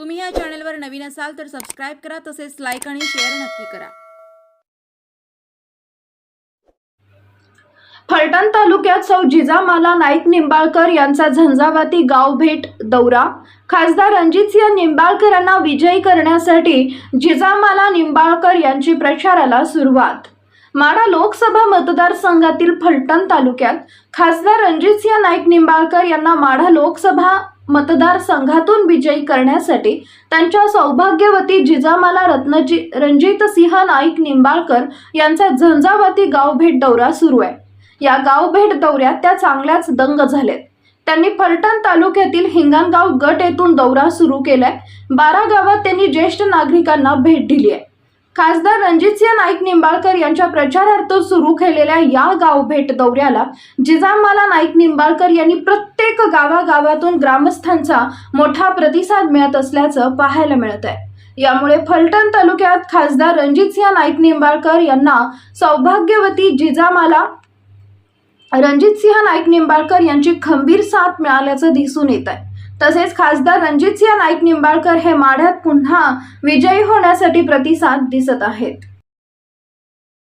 तुम्ही या चॅनलवर नवीन असाल तर सबस्क्राईब करा तसेच लाईक आणि शेअर नक्की करा. फलटण तालुक्यात सौ जिजामाला नाईक निंबाळकर यांचा झंझावाती गाव भेट दौरा. खासदार रणजितसिंह निंबाळकरांना विजयी करण्यासाठी जिजामाला निंबाळकर यांची प्रचाराला सुरुवात. माढा लोकसभा मतदारसंघातील फलटण तालुक्यात खासदार रणजितसिंह नाईक निंबाळकर यांना माढा लोकसभा मतदारसंघातून विजयी करण्यासाठी त्यांच्या सौभाग्यवती जिजामाला रत्नजी रणजित सिंह नाईक निंबाळकर यांचा झंझावती गाव भेट दौरा सुरू आहे. या गाव भेट दौऱ्यात त्या चांगल्याच दंग झालेत. त्यांनी फलटण तालुक्यातील हिंगणगाव गट येथून दौरा सुरू केलाय. बारा गावात त्यांनी ज्येष्ठ नागरिकांना भेट दिली आहे. खासदार रणजितसिंह नाईक निंबाळकर यांच्या प्रचारार्थ सुरू केलेल्या या गाव भेट दौऱ्याला जिजामाला नाईक निंबाळकर यांनी प्रत्येक प्रत्येक गावागावातून ग्रामस्थांचा मोठा प्रतिसाद मिळत असल्याचं पाहायला मिळत आहे यामुळे फलटण तालुक्यात खासदार रणजितसिंह नाईक निंबाळकर यांना सौभाग्यवती जिजामाला रणजितसिंह नाईक निंबाळकर यांची खंबीर साथ मिळाल्याचं दिसून येत आहे तसेच खासदार रणजितसिंह नाईक निंबाळकर हे माढ्यात पुन्हा विजयी होण्यासाठी प्रतिसाद दिसत आहेत.